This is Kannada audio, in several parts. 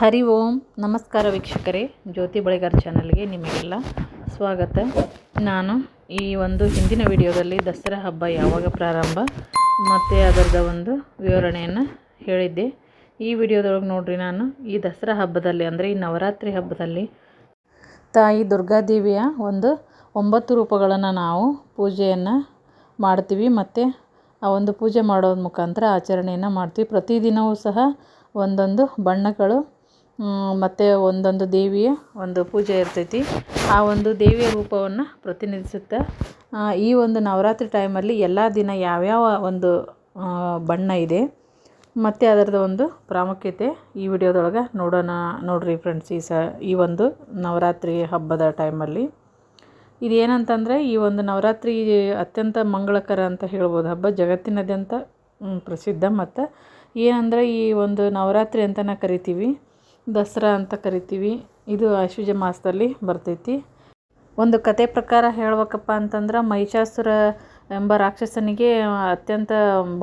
ಹರಿ ಓಂ. ನಮಸ್ಕಾರ ವೀಕ್ಷಕರೇ. ಜ್ಯೋತಿ ಬಳಿಗಾರ್ ಚಾನಲ್ಗೆ ನಿಮಗೆಲ್ಲ ಸ್ವಾಗತ. ನಾನು ಈ ಒಂದು ಹಿಂದಿನ ವಿಡಿಯೋದಲ್ಲಿ ದಸರಾ ಹಬ್ಬ ಯಾವಾಗ ಪ್ರಾರಂಭ ಮತ್ತು ಅದರದ ಒಂದು ವಿವರಣೆಯನ್ನು ಹೇಳಿದ್ದೆ. ಈ ವಿಡಿಯೋದೊಳಗೆ ನೋಡ್ರಿ ನಾನು. ಈ ದಸರಾ ಹಬ್ಬದಲ್ಲಿ ಅಂದರೆ ಈ ನವರಾತ್ರಿ ಹಬ್ಬದಲ್ಲಿ ತಾಯಿ ದುರ್ಗಾದೇವಿಯ ಒಂದು ಒಂಬತ್ತು ರೂಪಗಳನ್ನು ನಾವು ಪೂಜೆಯನ್ನು ಮಾಡ್ತೀವಿ. ಮತ್ತು ಆ ಒಂದು ಪೂಜೆ ಮಾಡೋದ್ರ ಮುಖಾಂತರ ಆಚರಣೆಯನ್ನು ಮಾಡ್ತೀವಿ. ಪ್ರತಿದಿನವೂ ಸಹ ಒಂದೊಂದು ಬಣ್ಣಗಳು ಮತ್ತು ಒಂದೊಂದು ದೇವಿಯ ಒಂದು ಪೂಜೆ ಇರ್ತೈತಿ. ಆ ಒಂದು ದೇವಿಯ ರೂಪವನ್ನು ಪ್ರತಿನಿಧಿಸುತ್ತೆ. ಈ ಒಂದು ನವರಾತ್ರಿ ಟೈಮಲ್ಲಿ ಎಲ್ಲ ದಿನ ಯಾವ್ಯಾವ ಒಂದು ಬಣ್ಣ ಇದೆ, ಮತ್ತು ಅದರದ್ದು ಒಂದು ಪ್ರಾಮುಖ್ಯತೆ ಈ ವಿಡಿಯೋದೊಳಗೆ ನೋಡೋಣ. ನೋಡ್ರಿ ಫ್ರೆಂಡ್ಸ್ ಈ ಸ, ಈ ಒಂದು ನವರಾತ್ರಿ ಹಬ್ಬದ ಟೈಮಲ್ಲಿ ಇದೇನಂತಂದರೆ, ಈ ಒಂದು ನವರಾತ್ರಿ ಅತ್ಯಂತ ಮಂಗಳಕರ ಅಂತ ಹೇಳ್ಬೋದು ಹಬ್ಬ. ಜಗತ್ತಿನಾದ್ಯಂತ ಪ್ರಸಿದ್ಧ. ಮತ್ತು ಏನಂದರೆ, ಈ ಒಂದು ನವರಾತ್ರಿ ಅಂತಲೇ ಕರಿತೀವಿ. ದಸರಾ ಅಂತ ಕರಿತೀವಿ. ಇದು ಅಶ್ವಜ ಮಾಸದಲ್ಲಿ ಬರ್ತೈತಿ. ಒಂದು ಕತೆ ಪ್ರಕಾರ ಹೇಳ್ಬೇಕಪ್ಪ ಅಂತಂದ್ರೆ ಮಹಿಷಾಸುರ ಎಂಬ ರಾಕ್ಷಸನಿಗೆ ಅತ್ಯಂತ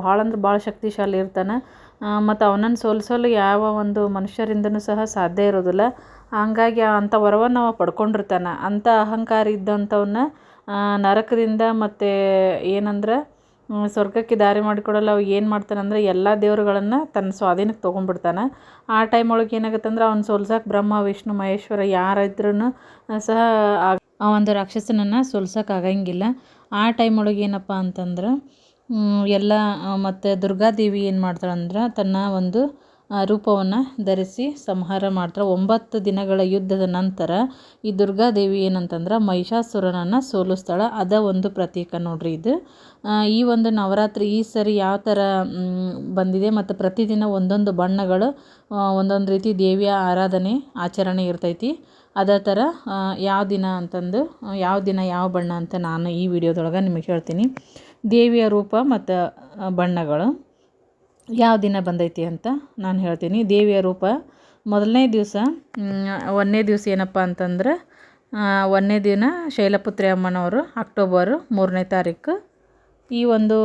ಭಾಳ ಅಂದ್ರೆ ಭಾಳ ಶಕ್ತಿಶಾಲಿ ಇರ್ತಾನೆ. ಮತ್ತು ಅವನನ್ನು ಸೋಲಿಸಲು ಯಾವ ಒಂದು ಮನುಷ್ಯರಿಂದನೂ ಸಹ ಸಾಧ್ಯ ಇರೋದಿಲ್ಲ. ಹಂಗಾಗಿ ಅಂಥ ವರವನ್ನು ಅವ ಪಡ್ಕೊಂಡಿರ್ತಾನೆ. ಅಂಥ ಅಹಂಕಾರ ಇದ್ದಂಥವನ್ನ ನರಕದಿಂದ ಮತ್ತು ಏನಂದ್ರೆ ಸ್ವರ್ಗಕ್ಕೆ ದಾರಿ ಮಾಡಿಕೊಡಲ್ಲ, ಅವ ಏನು ಮಾಡ್ತಾನಂದ್ರೆ ಎಲ್ಲ ದೇವರುಗಳನ್ನು ತನ್ನ ಸ್ವಾಧೀನಕ್ಕೆ ತೊಗೊಂಡ್ಬಿಡ್ತಾನೆ. ಆ ಟೈಮ್ ಒಳಗೆ ಏನಾಗುತ್ತೆ ಅಂದ್ರೆ ಅವ್ನು ಸೋಲ್ಸಕ್ಕೆ ಬ್ರಹ್ಮ, ವಿಷ್ಣು, ಮಹೇಶ್ವರ ಯಾರಿದ್ರೂ ಸಹ ಆ- ಒಂದು ರಾಕ್ಷಸನನ್ನು ಸೋಲ್ಸಕ್ಕೆ ಆಗಂಗಿಲ್ಲ. ಆ ಟೈಮ್ ಒಳಗೆ ಏನಪ್ಪ ಅಂತಂದ್ರೆ ಎಲ್ಲ ಮತ್ತು ದುರ್ಗಾದೇವಿ ಏನು ಮಾಡ್ತಾಳಂದ್ರೆ ತನ್ನ ಒಂದು ರೂಪವನ್ನು ಧರಿಸಿ ಸಂಹಾರ ಮಾಡ್ತಾರೆ ಒಂಬತ್ತು ದಿನಗಳ ಯುದ್ಧದ ನಂತರ ಈ ದುರ್ಗಾದೇವಿ ಏನಂತಂದ್ರೆ ಮಹಿಷಾಸುರನನ್ನು ಸೋಲಿಸ್ತಾಳೆ. ಅದ ಒಂದು ಪ್ರತೀಕ ನೋಡ್ರಿ ಇದು. ಈ ಒಂದು ನವರಾತ್ರಿ ಈ ಸರಿ ಯಾವ ಥರ ಬಂದಿದೆ ಮತ್ತು ಪ್ರತಿದಿನ ಒಂದೊಂದು ಬಣ್ಣಗಳು ಒಂದೊಂದು ರೀತಿ ದೇವಿಯ ಆರಾಧನೆ, ಆಚರಣೆ ಇರ್ತೈತಿ. ಅದೇ ಥರ ಯಾವ ದಿನ ಅಂತಂದು ಯಾವ ದಿನ ಯಾವ ಬಣ್ಣ ಅಂತ ನಾನು ಈ ವಿಡಿಯೋದೊಳಗೆ ನಿಮಗೆ ಹೇಳ್ತೀನಿ. ದೇವಿಯ ರೂಪ ಮತ್ತು ಬಣ್ಣಗಳು. ಯಾವ ದಿನ ಬಂದೈತಿ ಅಂತ ನಾನು ಹೇಳ್ತೀನಿ. ದೇವಿಯ ರೂಪ ಮೊದಲನೇ ದಿವಸ ಒಂದನೇ ದಿವಸ ಏನಪ್ಪ ಅಂತಂದ್ರೆ ಒಂದನೇ ದಿನ ಶೈಲಪುತ್ರಿ ಅಮ್ಮನವರು ಅಕ್ಟೋಬರ್ ಮೂರನೇ ತಾರೀಕು. ಈ ಒಂದು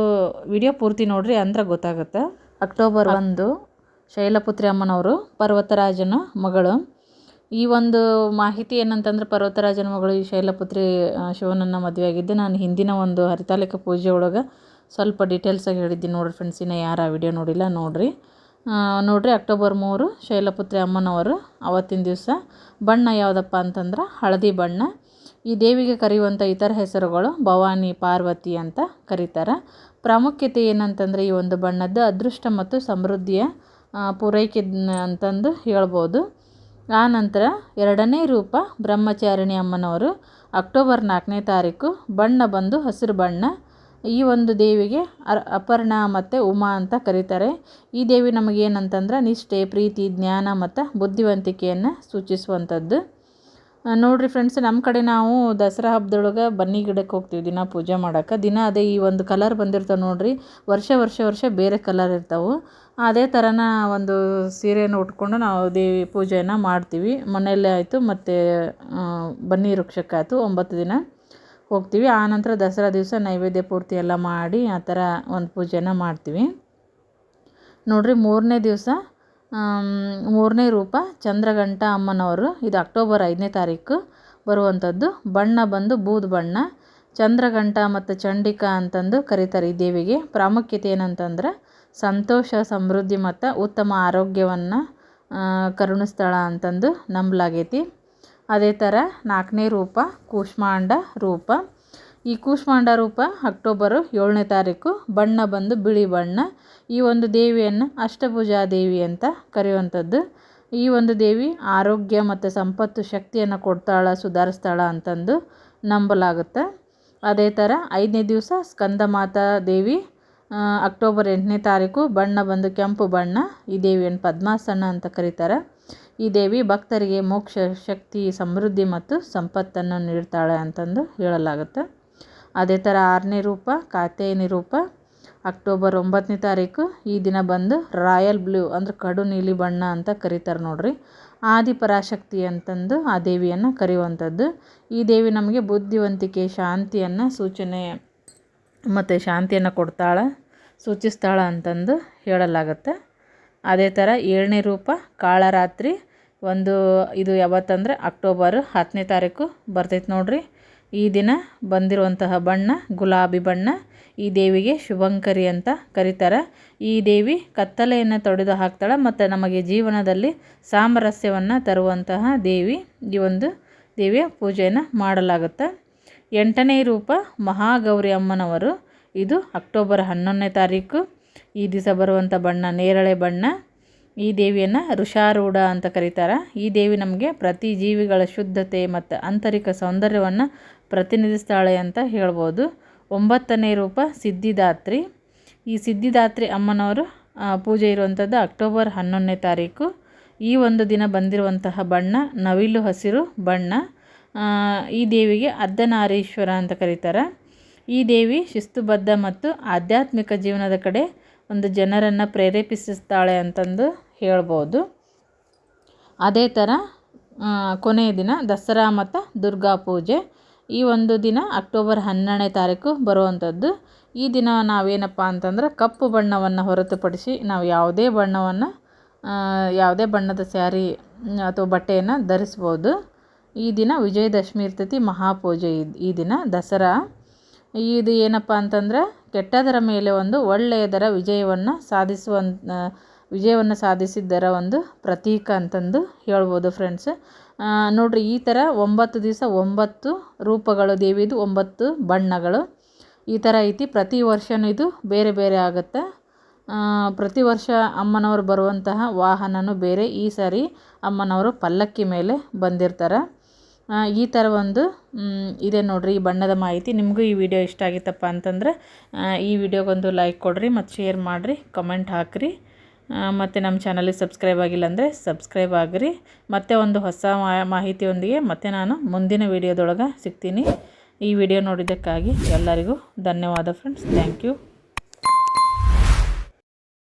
ವಿಡಿಯೋ ಪೂರ್ತಿ ನೋಡ್ರಿ ಅಂದ್ರೆ ಗೊತ್ತಾಗುತ್ತೆ. ಅಕ್ಟೋಬರ್ ಒಂದು ಶೈಲಪುತ್ರಿ ಅಮ್ಮನವರು ಪರ್ವತರಾಜನ ಮಗಳು. ಈ ಒಂದು ಮಾಹಿತಿ ಏನಂತಂದ್ರೆ ಪರ್ವತರಾಜನ ಮಗಳು ಈ ಶೈಲಪುತ್ರಿ ಶಿವನನ್ನು ಮದುವೆ ಆಗಿದ್ದು ನಾನು ಹಿಂದಿನ ಒಂದು ಹರಿತಾಲಿಕ ಪೂಜೆ ಒಳಗೆ ಸ್ವಲ್ಪ ಡೀಟೇಲ್ಸಾಗಿ ಹೇಳಿದ್ದೀನಿ ನೋಡ್ರಿ ಫ್ರೆಂಡ್ಸ್ ಇನ್ನು ಯಾರು ಆ ವಿಡಿಯೋ ನೋಡಿಲ್ಲ ನೋಡಿರಿ. ನೋಡಿರಿ ಅಕ್ಟೋಬರ್ ಮೂರು ಶೈಲಪುತ್ರಿ ಅಮ್ಮನವರು ಅವತ್ತಿನ ದಿವಸ ಬಣ್ಣ ಯಾವುದಪ್ಪ ಅಂತಂದ್ರೆ ಹಳದಿ ಬಣ್ಣ. ಈ ದೇವಿಗೆ ಕರೆಯುವಂಥ ಇತರ ಹೆಸರುಗಳು ಭವಾನಿ, ಪಾರ್ವತಿ ಅಂತ ಕರೀತಾರೆ. ಪ್ರಾಮುಖ್ಯತೆ ಏನಂತಂದರೆ ಈ ಒಂದು ಬಣ್ಣದ ಅದೃಷ್ಟ ಮತ್ತು ಸಮೃದ್ಧಿಯ ಪೂರೈಕೆ ಅಂತಂದು ಹೇಳ್ಬೋದು. ಆ ನಂತರ ಎರಡನೇ ರೂಪ ಬ್ರಹ್ಮಚಾರಿಣಿ ಅಮ್ಮನವರು. ಅಕ್ಟೋಬರ್ ನಾಲ್ಕನೇ ತಾರೀಕು ಬಣ್ಣ ಬಂದು ಹಸಿರು ಬಣ್ಣ. ಈ ಒಂದು ದೇವಿಗೆ ಅರ್ ಅಪರ್ಣ ಮತ್ತು ಉಮಾ ಅಂತ ಕರೀತಾರೆ. ಈ ದೇವಿ ನಮಗೇನಂತಂದ್ರೆ ನಿಷ್ಠೆ, ಪ್ರೀತಿ, ಜ್ಞಾನ ಮತ್ತು ಬುದ್ಧಿವಂತಿಕೆಯನ್ನು ಸೂಚಿಸುವಂಥದ್ದು. ನೋಡಿರಿ ಫ್ರೆಂಡ್ಸ್ ನಮ್ಮ ಕಡೆ ನಾವು ದಸರಾ ಹಬ್ಬದೊಳಗೆ ಬನ್ನಿ ಗಿಡಕ್ಕೆ ಹೋಗ್ತೀವಿ ದಿನ ಪೂಜೆ ಮಾಡೋಕೆ. ದಿನ ಅದೇ ಈ ಒಂದು ಕಲರ್ ಬಂದಿರ್ತಾವೆ ನೋಡಿರಿ. ವರ್ಷ ವರ್ಷ ವರ್ಷ ಬೇರೆ ಕಲರ್ ಇರ್ತಾವೆ. ಅದೇ ಥರನ ಒಂದು ಸೀರೆಯನ್ನು ಉಟ್ಕೊಂಡು ನಾವು ದೇವಿ ಪೂಜೆಯನ್ನು ಮಾಡ್ತೀವಿ. ಮನೆಯಲ್ಲೇ ಆಯಿತು ಮತ್ತು ಬನ್ನಿ ವೃಕ್ಷಕ್ಕಾಯ್ತು ಒಂಬತ್ತು ದಿನ. ಹೋಗ್ತೀವಿ. ಆನಂತರ ದಸರಾ ದಿವಸ ನೈವೇದ್ಯ ಪೂರ್ತಿ ಎಲ್ಲ ಮಾಡಿ ಆ ಥರ ಒಂದು ಪೂಜೆನ ಮಾಡ್ತೀವಿ. ನೋಡಿರಿ ಮೂರನೇ ದಿವಸ ಮೂರನೇ ರೂಪ ಚಂದ್ರಗಂಟ ಅಮ್ಮನವರು. ಇದು ಅಕ್ಟೋಬರ್ ಐದನೇ ತಾರೀಕು ಬರುವಂಥದ್ದು. ಬಣ್ಣ ಬಂದು ಬೂದು ಬಣ್ಣ. ಚಂದ್ರಗಂಟ ಮತ್ತು ಚಂಡಿಕಾ ಅಂತಂದು ಕರೀತಾರೆ ಈ ದೇವಿಗೆ. ಪ್ರಾಮುಖ್ಯತೆ ಏನಂತಂದ್ರೆ ಸಂತೋಷ, ಸಮೃದ್ಧಿ ಮತ್ತು ಉತ್ತಮ ಆರೋಗ್ಯವನ್ನು ಕರುಣಸ್ಥಳ ಅಂತಂದು ನಂಬಲಾಗೈತಿ. ಅದೇ ಥರ ನಾಲ್ಕನೇ ರೂಪ ಕೂಷ್ಮಾಂಡ ರೂಪ. ಈ ಕೂಷ್ಮಾಂಡ ರೂಪ ಅಕ್ಟೋಬರು ಏಳನೇ ತಾರೀಕು ಬಣ್ಣ ಬಂದು ಬಿಳಿ ಬಣ್ಣ. ಈ ಒಂದು ದೇವಿಯನ್ನು ಅಷ್ಟಭುಜಾ ದೇವಿ ಅಂತ ಕರೆಯುವಂಥದ್ದು. ಈ ಒಂದು ದೇವಿ ಆರೋಗ್ಯ ಮತ್ತು ಸಂಪತ್ತು ಶಕ್ತಿಯನ್ನು ಕೊಡ್ತಾಳ, ಸುಧಾರಿಸ್ತಾಳ ಅಂತಂದು ನಂಬಲಾಗುತ್ತೆ. ಅದೇ ಥರ ಐದನೇ ದಿವಸ ಸ್ಕಂದಮಾತಾ ದೇವಿ ಅಕ್ಟೋಬರ್ ಎಂಟನೇ ತಾರೀಕು ಬಣ್ಣ ಬಂದು ಕೆಂಪು ಬಣ್ಣ. ಈ ದೇವಿಯನ್ನು ಪದ್ಮಾಸನ ಅಂತ ಕರೀತಾರೆ. ಈ ದೇವಿ ಭಕ್ತರಿಗೆ ಮೋಕ್ಷ, ಶಕ್ತಿ, ಸಮೃದ್ಧಿ ಮತ್ತು ಸಂಪತ್ತನ್ನು ನೀಡ್ತಾಳೆ ಅಂತಂದು ಹೇಳಲಾಗುತ್ತೆ. ಅದೇ ಥರ ಆರನೇ ರೂಪ, ಕಾತ್ಯಾಯನಿ ರೂಪ, ಅಕ್ಟೋಬರ್ ಒಂಬತ್ತನೇ ತಾರೀಕು ಈ ದಿನ ಬಂದು ರಾಯಲ್ ಬ್ಲೂ ಅಂದ್ರೆ ಕಡು ನೀಲಿ ಬಣ್ಣ ಅಂತ ಕರೀತಾರೆ ನೋಡ್ರಿ. ಆದಿಪರಾಶಕ್ತಿ ಅಂತಂದು ಆ ದೇವಿಯನ್ನು ಕರೆಯುವಂಥದ್ದು. ಈ ದೇವಿ ನಮಗೆ ಬುದ್ಧಿವಂತಿಕೆ, ಶಾಂತಿಯನ್ನು ಸೂಚನೆ ಮತ್ತು ಶಾಂತಿಯನ್ನು ಕೊಡ್ತಾಳೆ, ಸೂಚಿಸ್ತಾಳೆ ಅಂತಂದು ಹೇಳಲಾಗುತ್ತೆ. ಅದೇ ಥರ ಏಳನೇ ರೂಪ ಕಾಳರಾತ್ರಿ ಒಂದು ಇದು ಯಾವತ್ತಂದರೆ ಅಕ್ಟೋಬರ್ ಹತ್ತನೇ ತಾರೀಕು ಬರ್ತೈತೆ ನೋಡಿರಿ. ಈ ದಿನ ಬಂದಿರುವಂತಹ ಬಣ್ಣ ಗುಲಾಬಿ ಬಣ್ಣ, ಈ ದೇವಿಗೆ ಶುಭಂಕರಿ ಅಂತ ಕರೀತಾರೆ. ಈ ದೇವಿ ಕತ್ತಲೆಯನ್ನು ತೊಡೆದು ಹಾಕ್ತಾಳೆ ಮತ್ತು ನಮಗೆ ಜೀವನದಲ್ಲಿ ಸಾಮರಸ್ಯವನ್ನು ತರುವಂತಹ ದೇವಿ. ಈ ಒಂದು ದೇವಿಯ ಪೂಜೆಯನ್ನು ಮಾಡಲಾಗುತ್ತೆ. ಎಂಟನೇ ರೂಪ ಮಹಾಗೌರಿ ಅಮ್ಮನವರು. ಇದು ಅಕ್ಟೋಬರ್ ಹನ್ನೊಂದನೇ ತಾರೀಕು. ಈ ದಿವಸ ಬರುವಂಥ ಬಣ್ಣ, ನೇರಳೆ ಬಣ್ಣ, ಈ ದೇವಿಯನ್ನು ಋಷಾರೂಢ ಅಂತ ಕರೀತಾರೆ. ಈ ದೇವಿ ನಮಗೆ ಪ್ರತಿ ಜೀವಿಗಳ ಶುದ್ಧತೆ ಮತ್ತು ಆಂತರಿಕ ಸೌಂದರ್ಯವನ್ನು ಪ್ರತಿನಿಧಿಸ್ತಾಳೆ ಅಂತ ಹೇಳ್ಬೋದು. ಒಂಬತ್ತನೇ ರೂಪ ಸಿದ್ಧಿದಾತ್ರಿ. ಈ ಸಿದ್ಧಿದಾತ್ರಿ ಅಮ್ಮನವರು ಪೂಜೆ ಇರುವಂಥದ್ದು ಅಕ್ಟೋಬರ್ ಹನ್ನೊಂದನೇ ತಾರೀಕು. ಈ ಒಂದು ದಿನ ಬಂದಿರುವಂತಹ ಬಣ್ಣ ನವಿಲು ಹಸಿರು ಬಣ್ಣ. ಈ ದೇವಿಗೆ ಅರ್ಧನಾರೀಶ್ವರ ಅಂತ ಕರೀತಾರೆ. ಈ ದೇವಿ ಶಿಸ್ತುಬದ್ಧ ಮತ್ತು ಆಧ್ಯಾತ್ಮಿಕ ಜೀವನದ ಕಡೆ ಒಂದು ಜನರನ್ನು ಪ್ರೇರೇಪಿಸುತ್ತಾಳೆ ಅಂತಂದು ಹೇಳ್ಬೋದು. ಅದೇ ಥರ ಕೊನೆಯ ದಿನ ದಸರಾ ಮತ್ತು ದುರ್ಗಾ ಪೂಜೆ. ಈ ಒಂದು ದಿನ ಅಕ್ಟೋಬರ್ ಹನ್ನೆರಡನೇ ತಾರೀಕು ಬರುವಂಥದ್ದು. ಈ ದಿನ ನಾವೇನಪ್ಪ ಅಂತಂದ್ರೆ ಕಪ್ಪು ಬಣ್ಣವನ್ನು ಹೊರತುಪಡಿಸಿ ನಾವು ಯಾವುದೇ ಬಣ್ಣವನ್ನು ಯಾವುದೇ ಬಣ್ಣದ ಸ್ಯಾರಿ ಅಥವಾ ಬಟ್ಟೆಯನ್ನು ಧರಿಸ್ಬೋದು. ಈ ದಿನ ವಿಜಯದಶಮಿ ಇರ್ತೈತಿ, ಮಹಾಪೂಜೆ ಈ ದಿನ ದಸರಾ. ಇದು ಏನಪ್ಪ ಅಂತಂದ್ರೆ ಕೆಟ್ಟದರ ಮೇಲೆ ಒಂದು ಒಳ್ಳೆಯದರ ವಿಜಯವನ್ನು ಸಾಧಿಸುವ ವಿಜಯವನ್ನು ಸಾಧಿಸಿದ್ದರ ಒಂದು ಪ್ರತೀಕ ಅಂತಂದು ಹೇಳ್ಬೋದು ಫ್ರೆಂಡ್ಸ್ ನೋಡಿರಿ ಈ ಥರ ಒಂಬತ್ತು ದಿವಸ ಒಂಬತ್ತು ರೂಪಗಳು, ದೇವಿದು ಒಂಬತ್ತು ಬಣ್ಣಗಳು. ಈ ಥರ ಐತಿ. ಪ್ರತಿ ವರ್ಷವೂ ಇದು ಬೇರೆ ಬೇರೆ ಆಗುತ್ತೆ. ಪ್ರತಿ ವರ್ಷ ಅಮ್ಮನವರು ಬರುವಂತಹ ವಾಹನವೂ ಬೇರೆ. ಈ ಸಾರಿ ಅಮ್ಮನವರು ಪಲ್ಲಕ್ಕಿ ಮೇಲೆ ಬಂದಿರ್ತಾರೆ. ಈ ಥರ ಒಂದು ಇದೆ ನೋಡಿರಿ ಈ ಬಣ್ಣದ ಮಾಹಿತಿ. ನಿಮಗೂ ಈ ವಿಡಿಯೋ ಇಷ್ಟ ಆಗಿತ್ತಪ್ಪ ಅಂತಂದ್ರೆ ಈ ವಿಡಿಯೋಗೊಂದು ಲೈಕ್ ಕೊಡಿರಿ, ಮತ್ತು ಶೇರ್ ಮಾಡಿರಿ ಕಮೆಂಟ್ ಹಾಕಿರಿ. ಮತ್ತು ನಮ್ಮ ಚಾನಲಿಗೆ ಸಬ್ಸ್ಕ್ರೈಬ್ ಆಗಿಲ್ಲ ಅಂದರೆ ಸಬ್ಸ್ಕ್ರೈಬ್ ಆಗಿರಿ. ಮತ್ತೆ ಒಂದು ಹೊಸ ಮಾಹಿತಿಯೊಂದಿಗೆ ಮತ್ತೆ ನಾನು ಮುಂದಿನ ವಿಡಿಯೋದೊಳಗೆ ಸಿಗ್ತೀನಿ. ಈ ವಿಡಿಯೋ ನೋಡಿದ್ದಕ್ಕಾಗಿ ಎಲ್ಲರಿಗೂ ಧನ್ಯವಾದ ಫ್ರೆಂಡ್ಸ್ ಥ್ಯಾಂಕ್ ಯು